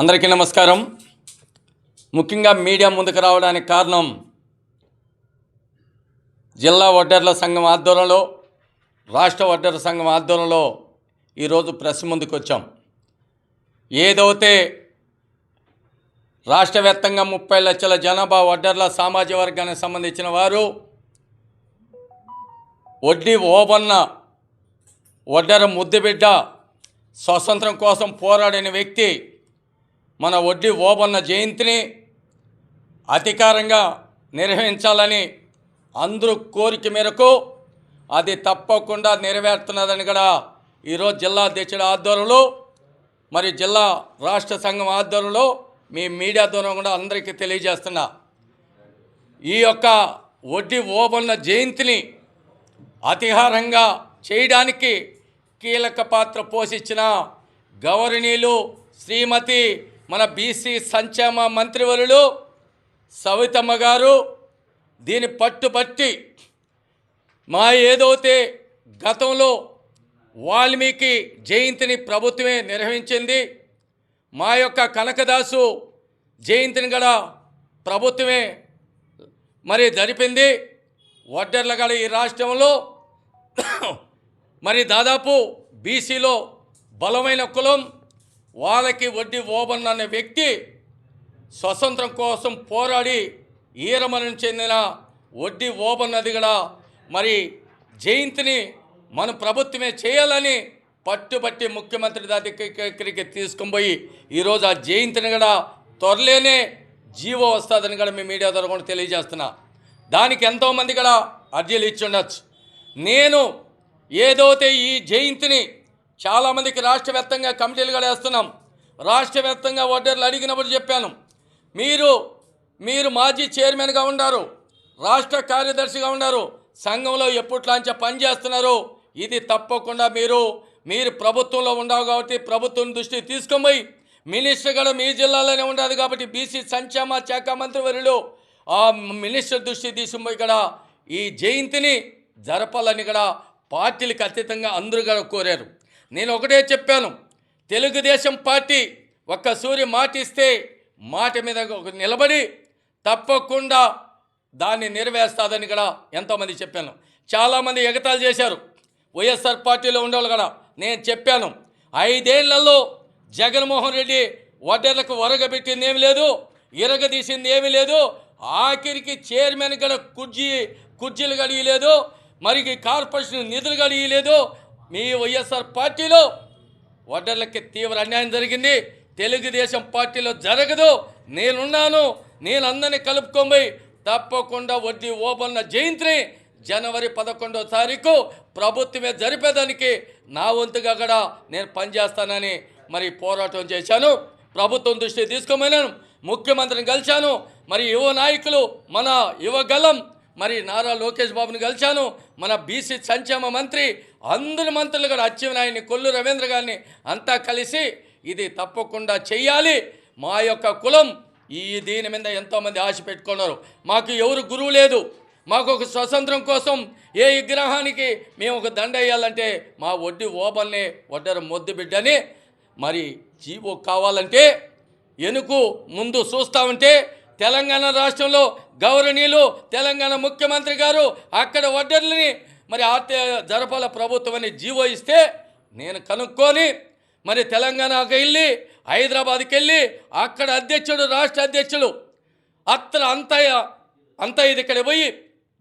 అందరికీ నమస్కారం. ముఖ్యంగా మీడియా ముందుకు రావడానికి కారణం జిల్లా వడ్డర్ల సంఘం ఆధ్వర్యంలో రాష్ట్ర వడ్డర్ల సంఘం ఆధ్వర్యంలో ఈరోజు ప్రెస్ ముందుకు వచ్చాం. ఏదైతే రాష్ట్ర వ్యాప్తంగా ముప్పై లక్షల జనాభా వడ్డర్ల సామాజిక వర్గానికి సంబంధించిన వారు వడ్డీ ఓబన్న వడ్డర ముద్దుబిడ్డ స్వతంత్రం కోసం పోరాడిన వ్యక్తి మన వడ్డీ ఓబన్న జయంతిని అధికారంగా నిర్వహించాలని అందరూ కోరిక మేరకు అది తప్పకుండా నెరవేరుతున్నదని కూడా ఈరోజు జిల్లా అధ్యక్షుడి ఆధ్వర్యంలో మరి జిల్లా రాష్ట్ర సంఘం ఆధ్వర్యంలో మీ మీడియా ద్వారా కూడా అందరికీ తెలియజేస్తున్నా. ఈ యొక్క వడ్డీ ఓబన్న జయంతిని అతిహారంగా చేయడానికి కీలక పాత్ర పోషించిన గౌరవనీయులు శ్రీమతి మన బీసీ సంక్షేమ మంత్రివరులు సవితమ్మ గారు దీని పట్టుపట్టి మా ఏదైతే గతంలో వాల్మీకి జయంతిని ప్రభుత్వమే నిర్వహించింది మా యొక్క కనకదాసు జయంతిని కూడా ప్రభుత్వమే మరి జరిపింది. వడ్డర్ల గడ ఈ రాష్ట్రంలో మరి దాదాపు బీసీలో బలమైన కులం వాళ్ళకి వడ్డీ ఓబన్ అనే వ్యక్తి స్వతంత్రం కోసం పోరాడి ఈరమరణం చెందిన వడ్డీ ఓబన్ అది కూడా మరి జయంతిని మన ప్రభుత్వమే చేయాలని పట్టుబట్టి ముఖ్యమంత్రి దగ్గరికి తీసుకొని పోయి ఈరోజు ఆ జయంతిని కూడా త్వరలోనే జీవో వస్తుందని కూడా మీ మీడియా ద్వారా కూడా తెలియజేస్తున్నా. దానికి ఎంతోమంది కూడా అర్జీలు ఇచ్చి ఉండొచ్చు. నేను ఏదైతే ఈ జయంతిని చాలామందికి రాష్ట్ర వ్యాప్తంగా కమిటీలు కూడా వేస్తున్నాం రాష్ట్ర వ్యాప్తంగా ఓటర్లు అడిగినప్పుడు చెప్పాను. మీరు మీరు మాజీ చైర్మన్గా ఉన్నారు. రాష్ట్ర కార్యదర్శిగా ఉన్నారు. సంఘంలో ఎప్పుట్లాంచే పని చేస్తున్నారు? ఇది తప్పకుండా మీరు మీరు ప్రభుత్వంలో ఉండవు కాబట్టి ప్రభుత్వం దృష్టికి తీసుకొని మినిస్టర్ కూడా మీ జిల్లాలోనే ఉండదు కాబట్టి బీసీ సంక్షేమ శాఖ మంత్రివర్యులు ఆ మినిస్టర్ దృష్టి తీసుకుపోయి ఇక్కడ ఈ జయంతిని జరపాలని కూడా పార్టీలకు అతీతంగా అందరూ కూడా కోరారు. నేను ఒకటే చెప్పాను. తెలుగుదేశం పార్టీ ఒక్క సూర్య మాట ఇస్తే మాట మీద ఒక నిలబడి తప్పకుండా దాన్ని నెరవేరుస్తుందని కూడా ఎంతోమంది చెప్పాను. చాలామంది ఎగతాలు చేశారు. వైఎస్ఆర్ పార్టీలో ఉండేవాళ్ళు కూడా నేను చెప్పాను. ఐదేళ్ళలో జగన్మోహన్ రెడ్డి వడ్డర్లకు ఒరగబెట్టింది ఏమి లేదు ఇరగదీసింది ఏమీ లేదు ఆఖరికి చైర్మన్ కూడా కుర్జీ కుర్జీలు గడియలేదు మరి కార్పొరేషన్ నిధులు గడియలేదు మీ వైఎస్ఆర్ పార్టీలో వడ్డర్లకి తీవ్ర అన్యాయం జరిగింది. తెలుగుదేశం పార్టీలో జరగదు. నేనున్నాను. నేను అందరినీ కలుపుకొని తప్పకుండా వడ్డీ ఓబన్న జయంతిని జనవరి పదకొండో తారీఖు ప్రభుత్వమే జరిపేదానికి నా వంతుగా కూడా నేను పనిచేస్తానని మరి పోరాటం చేశాను. ప్రభుత్వం దృష్టి తీసుకోమన్నాను. ముఖ్యమంత్రిని కలిశాను. మరి యువ నాయకులు మన యువగలం మరి నారా లోకేష్ బాబుని కలిశాను. మన బీసీ సంక్షేమ మంత్రి అందరి మంత్రులు కూడా అచ్చెన్నాయుడిని కొల్లు రవీంద్ర గారిని అంతా కలిసి ఇది తప్పకుండా చెయ్యాలి. మా యొక్క కులం ఈ దీని మీద ఎంతోమంది ఆశ పెట్టుకున్నారు. మాకు ఎవరు గురువు లేదు. మాకు ఒక స్వతంత్రం కోసం ఏ విగ్రహానికి మేము ఒక దండ వేయాలంటే మా వడ్డీ ఓబల్ని ఒడ్డరు మొద్దు బిడ్డని మరి జీవో కావాలంటే ఎనుకు ముందు చూస్తా ఉంటే తెలంగాణ రాష్ట్రంలో గౌరవనీయులు తెలంగాణ ముఖ్యమంత్రి గారు అక్కడ వడ్డర్లని మరి ఆర్తే జరపాల ప్రభుత్వం అని జీవో ఇస్తే నేను కనుక్కొని మరి తెలంగాణకు వెళ్ళి హైదరాబాద్కి వెళ్ళి అక్కడ అధ్యక్షుడు రాష్ట్ర అధ్యక్షుడు అత్ర అంతయ్య అంత ఇది ఇక్కడ పోయి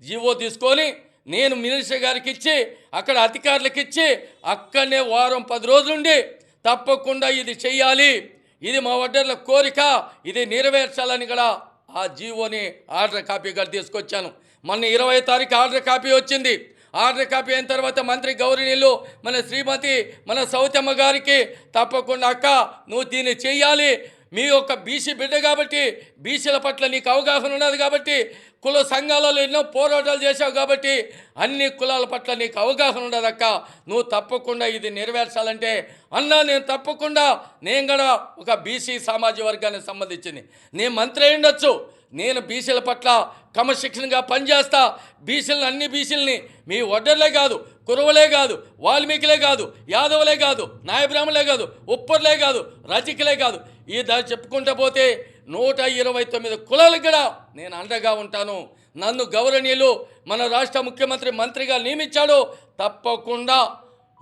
జీవో తీసుకొని నేను మినిస్టర్ గారికి ఇచ్చి అక్కడ అధికారులకు ఇచ్చి అక్కడనే వారం పది రోజులుండి తప్పకుండా ఇది చెయ్యాలి. ఇది మా వడ్డర్ల కోరిక. ఇది నెరవేర్చాలని కూడా ఆ జీవోని ఆర్డర్ కాపీ గారు తీసుకొచ్చాను. మొన్న ఇరవై తారీఖు ఆర్డర్ కాపీ వచ్చింది. ఆర్డర్ కాపీ అయిన తర్వాత మంత్రి గౌరీనీళ్ళు మన శ్రీమతి మన సౌతమ్మ గారికి తప్పకుండా అక్క నువ్వు దీన్ని చెయ్యాలి. మీ యొక్క బీసీ బిడ్డ కాబట్టి బీసీల పట్ల నీకు అవగాహన ఉన్నది కాబట్టి కుల సంఘాలలో ఎన్నో పోరాటాలు చేశావు కాబట్టి అన్ని కులాల పట్ల నీకు అవగాహన ఉండదక్క నువ్వు తప్పకుండా ఇది నెరవేర్చాలంటే అన్నా నేను తప్పకుండా నేను కూడా ఒక బీసీ సామాజిక వర్గానికి సంబంధించింది నేను మంత్రి అయి ఉండొచ్చు. నేను బీసీల పట్ల క్రమశిక్షణగా పనిచేస్తా. బీసీలను అన్ని బీసీలని మీ ఒడ్డర్లే కాదు కురవలే కాదు వాల్మీకిలే కాదు యాదవులే కాదు నాయబ్రాహ్మలే కాదు ఉప్పర్లే కాదు రచికలే కాదు. ఈ దాన్ని చెప్పుకుంటూ పోతే నూట ఇరవై తొమ్మిది కులాలకు కూడా నేను అండగా ఉంటాను. నన్ను గౌరవనీయులు మన రాష్ట్ర ముఖ్యమంత్రి మంత్రిగా నియమించాడు. తప్పకుండా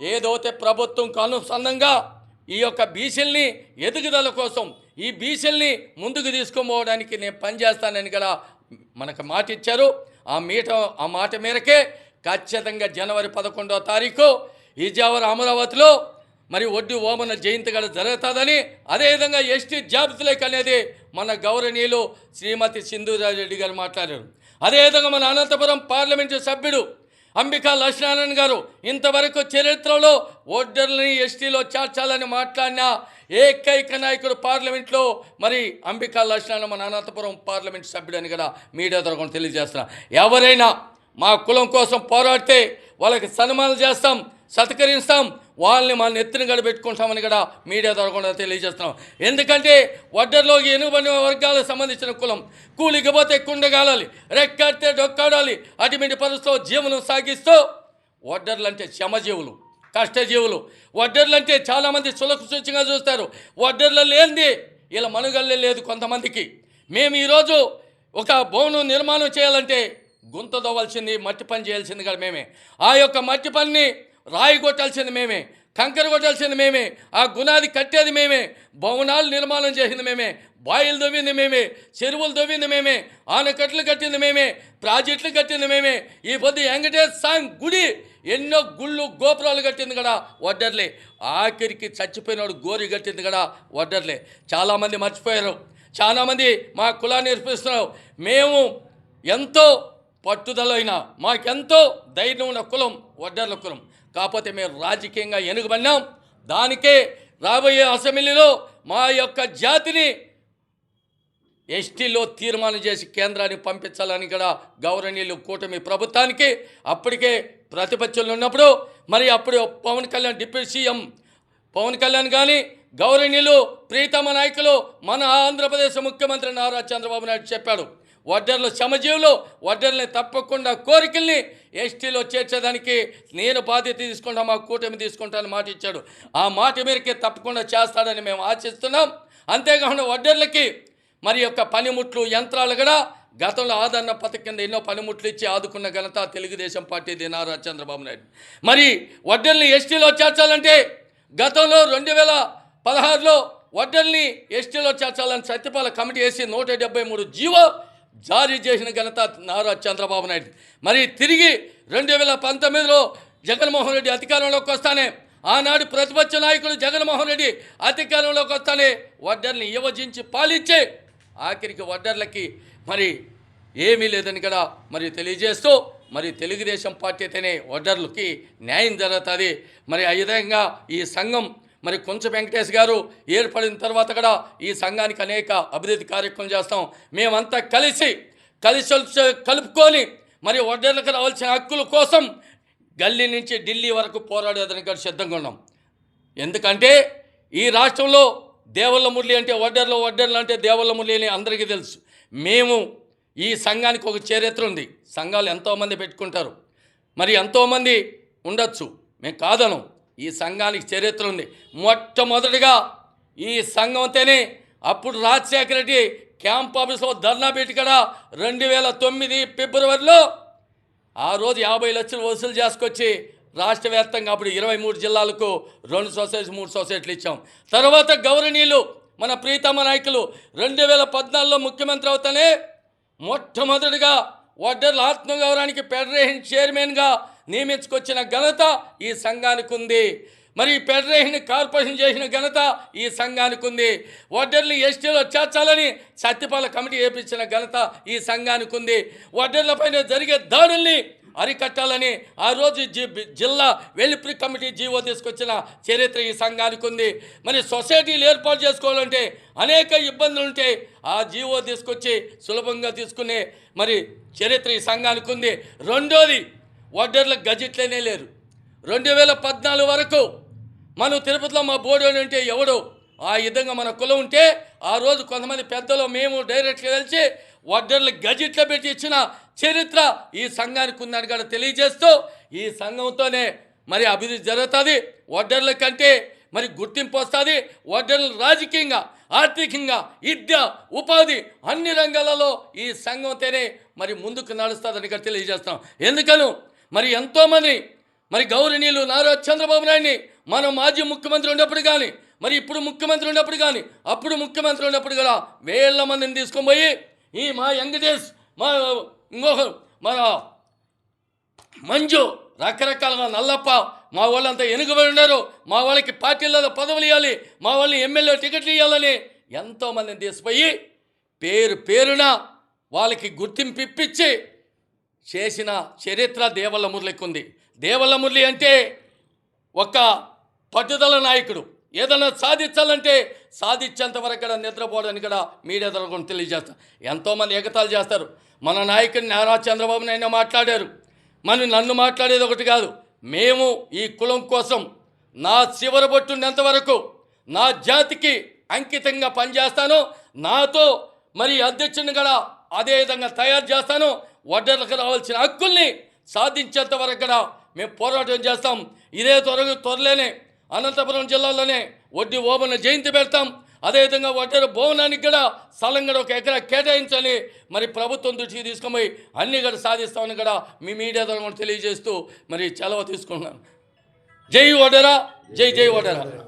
ఏదైతే ప్రభుత్వంకు అనుసంధంగా ఈ యొక్క బీసీల్ని ఎదుగుదల కోసం ఈ బీసీల్ని ముందుకు తీసుకుపోవడానికి నేను పనిచేస్తానని కూడా మనకు మాట ఇచ్చారు. ఆ మీట ఆ మాట మేరకే ఖచ్చితంగా జనవరి పదకొండవ తారీఖు ఈజావర్ అమరావతిలో మరి ఒడ్డు ఓమన జయంతి కూడా జరుగుతుందని అదేవిధంగా ఎస్టీ జాబితాలకు అనేది మన గౌరవనీయులు శ్రీమతి సింధురారెడ్డి గారు మాట్లాడారు. అదేవిధంగా మన అనంతపురం పార్లమెంటు సభ్యుడు అంబికా లక్ష్మీనారాయణ గారు ఇంతవరకు చరిత్రలో ఓటర్లని ఎస్టీలో చేర్చాలని మాట్లాడిన ఏకైక నాయకుడు పార్లమెంట్లో మరి అంబికా లక్ష్మీనారాయణ మన అనంతపురం పార్లమెంట్ సభ్యుడని కూడా మీడియా ద్వారా తెలియజేస్తున్నా. ఎవరైనా మా కులం కోసం పోరాడితే వాళ్ళకి సన్మానం చేస్తాం సత్కరిస్తాం వాళ్ళని మా నెత్తిన గడబెట్టుకుంటామని కూడా మీడియా ద్వారా కూడా తెలియజేస్తున్నాం. ఎందుకంటే వడ్డర్లో ఎనుగుబడిన వర్గాలకు సంబంధించిన కులం. కూలికి పోతే కుండగాలాలి రెక్కడితే డొక్కాడాలి అటువంటి పరిస్థితుల్లో జీవనం సాగిస్తూ వడ్డర్లు అంటే శ్రమజీవులు కష్టజీవులు. వడ్డర్లు అంటే చాలామంది సులకు సూచంగా చూస్తారు. వడ్డర్లు లేనిది ఇలా మనుగల్లే లేదు కొంతమందికి. మేము ఈరోజు ఒక భవనం నిర్మాణం చేయాలంటే గుంత దవ్వాల్సింది మట్టి పని చేయాల్సింది కదా మేమే. ఆ యొక్క మట్టి పనిని రాయి కొట్టాల్సింది మేమే. కంకర కొట్టాల్సింది మేమే. ఆ గునాది కట్టేది మేమే. భవనాలు నిర్మాణం చేసింది మేమే. బాయిలు దవ్వింది మేమే. చెరువులు దవ్వింది మేమే. ఆనకట్లు కట్టింది మేమే. ప్రాజెక్టులు కట్టింది మేమే. ఈ పొద్దు వెంకటేశ్వర స్వామి గుడి ఎన్నో గుళ్ళు గోపురాలు కట్టింది కదా వడ్డర్లే. ఆఖరికి చచ్చిపోయినాడు గోరి కట్టింది కదా వడ్డర్లే. చాలామంది మర్చిపోయారు. చాలామంది మా కులాన్ని నేర్పిస్తున్నారు మేము ఎంతో పట్టుదలైన మాకెంతో ధైర్యం ఉన్న కులం వడ్డర్ల కులం. కాకపోతే మేము రాజకీయంగా ఎనుగబడినాం. దానికే రాబోయే అసెంబ్లీలో మా యొక్క జాతిని ఎస్టీలో తీర్మానం చేసి కేంద్రానికి పంపించాలని కూడా గౌరవనీయులు కూటమి ప్రభుత్వానికి అప్పటికే ప్రతిపక్షంలో ఉన్నప్పుడు మరి అప్పుడు పవన్ కళ్యాణ్ డిప్యూటీ సీఎం పవన్ కళ్యాణ్ కానీ గౌరవనీయులు ప్రీతమ నాయకులు మన ఆంధ్రప్రదేశ్ ముఖ్యమంత్రి నారా చంద్రబాబు నాయుడు చెప్పాడు. వడ్డర్లు శ్రమజీవులు వడ్డర్ని తప్పకుండా కోరికల్ని ఎస్టీలో చేర్చేదానికి నేను బాధ్యత తీసుకుంటా మా కూటమి తీసుకుంటానని మాట ఇచ్చాడు. ఆ మాట మేరకే తప్పకుండా చేస్తాడని మేము ఆశిస్తున్నాం. అంతేకాకుండా వడ్డర్లకి మరి యొక్క పనిముట్లు యంత్రాలు కూడా గతంలో ఆదరణ పథకం కింద ఎన్నో పనిముట్లు ఇచ్చి ఆదుకున్న ఘనత తెలుగుదేశం పార్టీ దినారా చంద్రబాబు నాయుడు. మరి వడ్డర్ని ఎస్టీలో చేర్చాలంటే గతంలో రెండు వేల పదహారులో వడ్డర్ని ఎస్టీలో చేర్చాలని సత్యపాల కమిటీ వేసి నూట డెబ్బై మూడు జీవో జారీ చేసిన ఘనత నారా చంద్రబాబు నాయుడు. మరి తిరిగి రెండు వేల పంతొమ్మిదిలో జగన్మోహన్ రెడ్డి అధికారంలోకి వస్తానే ఆనాడు ప్రతిపక్ష నాయకుడు జగన్మోహన్ రెడ్డి అధికారంలోకి వస్తానే వడ్డర్ని యువజించి పాలించే ఆఖరికి వడ్డర్లకి మరి ఏమీ లేదని కూడా మరి తెలియజేస్తూ మరి తెలుగుదేశం పార్టీ అయితేనే వడ్డర్లకి న్యాయం జరుగుతుంది. మరి ఆ విధంగా ఈ సంఘం మరి కొంచెం వెంకటేష్ గారు ఏర్పడిన తర్వాత కూడా ఈ సంఘానికి అనేక అభివృద్ధి కార్యక్రమం చేస్తాం. మేమంతా కలిసి కలిసి కలుపుకొని మరి వడ్డర్లకు రావాల్సిన హక్కుల కోసం గల్లీ నుంచి ఢిల్లీ వరకు పోరాడేదని కూడా సిద్ధంగా ఉన్నాం. ఎందుకంటే ఈ రాష్ట్రంలో దేవల్ల మురళి అంటే వడ్డర్లో వడ్డర్లు అంటే దేవల్ల మురళి అని అందరికీ తెలుసు. మేము ఈ సంఘానికి ఒక చరిత్ర ఉంది. సంఘాలు ఎంతోమంది పెట్టుకుంటారు. మరి ఎంతోమంది ఉండొచ్చు. మేము కాదను. ఈ సంఘానికి చరిత్ర ఉంది. మొట్టమొదటిగా ఈ సంఘం అప్పుడు రాజశేఖర రెడ్డి క్యాంప్ ఆఫీస్లో ధర్నా పెట్టి కూడా రెండు వేల తొమ్మిది ఫిబ్రవరిలో ఆ రోజు యాభై లక్షలు వసూలు చేసుకొచ్చి రాష్ట్ర వ్యాప్తంగా అప్పుడు ఇరవై మూడు జిల్లాలకు రెండు సొసైటీ మూడు సొసైటీలు ఇచ్చాం. తర్వాత గౌరవనీయులు మన ప్రీతమ నాయకులు రెండు వేల పద్నాలుగులో ముఖ్యమంత్రి అవుతానే మొట్టమొదటిగా వడ్డర్ల ఆత్మగౌరవానికి ఫెడరేషన్ చైర్మన్గా నియమించుకొచ్చిన ఘనత ఈ సంఘానికి ఉంది. మరి ఫెడరేషన్ కార్పొరేషన్ చేసిన ఘనత ఈ సంఘానికి ఉంది. వడ్డర్లు ఎస్టీలో చేర్చాలని సత్యపాల కమిటీ ఏపించిన ఘనత ఈ సంఘానికి ఉంది. వడ్డర్లపైన జరిగే దాడుల్ని అరికట్టాలని ఆ రోజు జి జిల్లా వెలుపురి కమిటీ జీవో తీసుకొచ్చిన చరిత్ర ఈ సంఘానికి ఉంది. మరి సొసైటీలు ఏర్పాటు చేసుకోవాలంటే అనేక ఇబ్బందులు ఉంటే ఆ జీవో తీసుకొచ్చి సులభంగా తీసుకునే మరి చరిత్ర ఈ సంఘానికి ఉంది. రెండోది వడ్డర్ల గజెట్లేనే లేరు. రెండు వేల పద్నాలుగు వరకు మనం తిరుపతిలో మా బోర్డు ఉంటే ఎవడు ఆ విధంగా మన కులం ఉంటే ఆ రోజు కొంతమంది పెద్దలు మేము డైరెక్ట్గా కలిసి వడ్డర్లు గజెట్లో పెట్టి ఇచ్చిన చరిత్ర ఈ సంఘానికి ఉందని కూడా తెలియజేస్తూ ఈ సంఘంతోనే మరి అభివృద్ధి జరుగుతుంది ఒడ్డర్ల కంటే మరి గుర్తింపు వస్తుంది ఒడ్డర్లు రాజకీయంగా ఆర్థికంగా విద్య ఉపాధి అన్ని రంగాలలో ఈ సంఘంతోనే మరి ముందుకు నడుస్తుందని ఇక్కడ తెలియజేస్తాం. ఎందుకను? మరి ఎంతోమంది మరి గౌరవనీయులు నారా చంద్రబాబు నాయుడిని మనం మాజీ ముఖ్యమంత్రి ఉన్నప్పుడు కానీ మరి ఇప్పుడు ముఖ్యమంత్రి ఉన్నప్పుడు కానీ అప్పుడు ముఖ్యమంత్రి ఉన్నప్పుడు కూడా వేల మందిని తీసుకొని పోయి ఈ మా వెంకటేష్ మా ఇంకొకరు మన మంజు రకరకాలుగా నల్లప్ప మా వాళ్ళంతా ఎనుకబడి ఉన్నారు. మా వాళ్ళకి పార్టీలలో పదవులు ఇవ్వాలి. మా వాళ్ళని ఎమ్మెల్యే టికెట్లు ఇవ్వాలని ఎంతోమందిని తీసిపోయి పేరు పేరున వాళ్ళకి గుర్తింపు ఇప్పించి చేసిన చరిత్ర దేవల్ల మురళికి ఉంది దేవల్ల మురళి అంటే ఒక పట్టుదల నాయకుడు. ఏదైనా సాధించాలంటే సాధించేంత వరకు కూడా నిద్రపోవడానికి కూడా మీడియా ద్వారా తెలియజేస్తారు ఎంతోమంది ఎగతాలు చేస్తారు. మన నాయకుడిని నారా చంద్రబాబు నాయుడు మాట్లాడారు. మనం నన్ను మాట్లాడేది ఒకటి కాదు మేము ఈ కులం కోసం నా చివరి బొట్టున్నంత వరకు నా జాతికి అంకితంగా పనిచేస్తాను నాతో మరి అధ్యక్షుని కూడా అదే విధంగా తయారు చేస్తాను వడ్డర్లకు రావాల్సిన హక్కుల్ని సాధించేంత వరకు కూడా మేము పోరాటం చేస్తాం. ఇదే త్వరగా త్వరలోనే అనంతపురం జిల్లాలోనే వడ్డీ ఓబన జయంతి పెడతాం. అదేవిధంగా వడ్డేరు భవనానికి కూడా స్థలం కూడా ఒక ఎకరా కేటాయించాలి మరి ప్రభుత్వం దృష్టికి తీసుకుపోయి అన్నీ కూడా సాధిస్తామని కూడా మీ మీడియా ద్వారా కూడా తెలియజేస్తూ మరి చలవ తీసుకున్నాను. జై వడరా జై జై ఓడరా